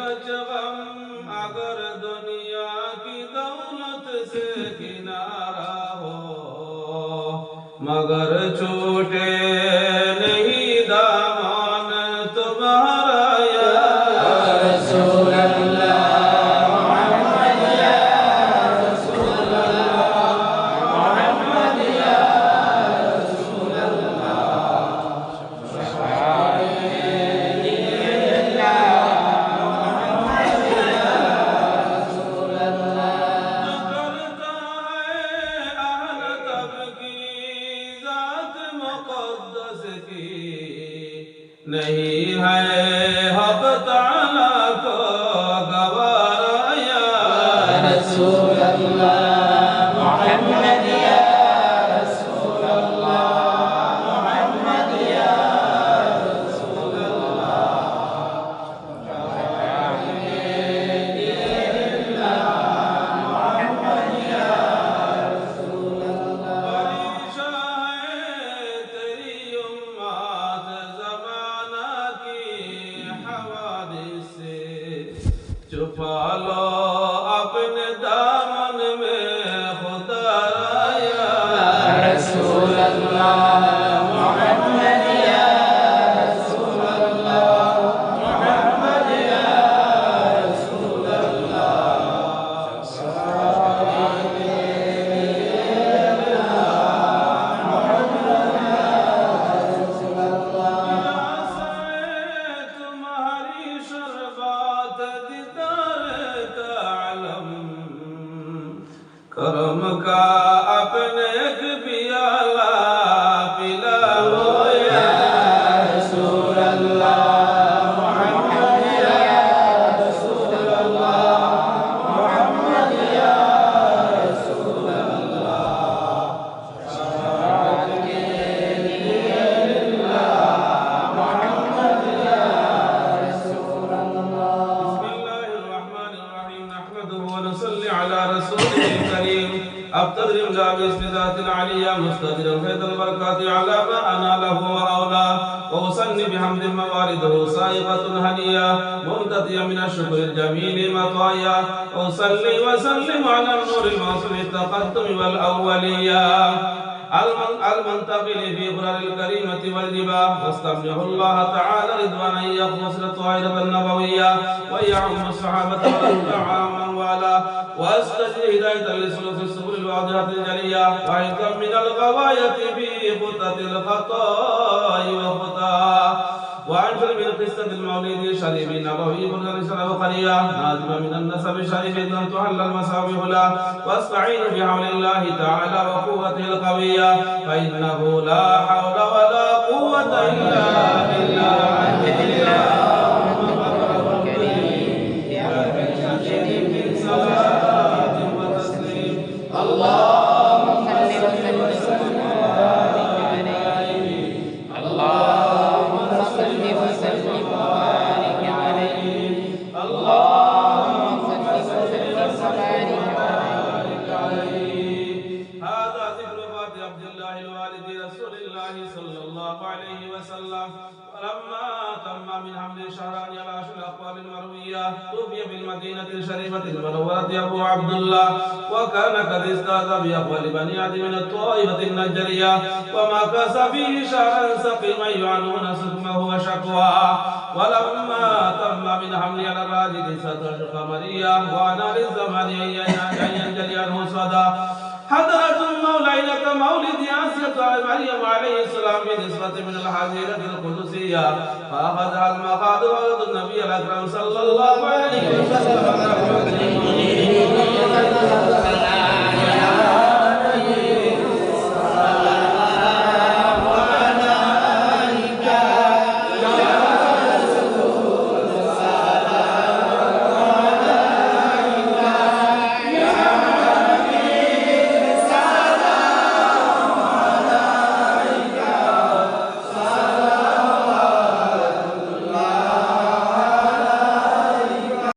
गम अगर दुनिया की दौलत से किनारा हो मगर छूटे नहीं है हब ताला को गवाया रसूल अल्लाह সুফল करम का أبتدر الله باسم ذات العليا مستدرا فيض البركات على ما أناله وأولى. وأصلي بحمد موارده صائغة هنية ممتديا من الشكر الجميل مطايا. وأصلي وسلم على النور الموصول التقدم والأولية. المنتقل في غرر الكريمة والجباه واستمنه الله تعالى رضوانا يخلص للطائرة النبوية ويعم الصحابة والأتباع من والاه واستجد هداية لسلوك السبل الواضحة الجلية. وحفظا من الغواية في خطة الخطاء وخطاه وأنشر من قصة المولد الشريف النبوي بن رسالة بخارية نازما من النسب الشريف أن تحل المصابيح له واستعين بحول الله تعالى وقوته القوية فإنه لا حول ولا قوة إلا شهران على عشر الأقوال المروية توفي في المدينة الشريفة المنورة أبو عبد الله وكان قد أستاذ بأقوال بني عدي من الطائفة النجرية ومكث فيه شهرا سقيما يعنون سقمه وشكواه. ولما تم من حمل على الراجل ستر قمرية وأنا للزمان أن ينجلي عنه صدى. حضرة مولينة مولد آسية مريم عليه السلام بنسبة من الحزيرة القدسية. فأخذها المخاض ولد النبي الأكرم صلى الله عليه وسلم.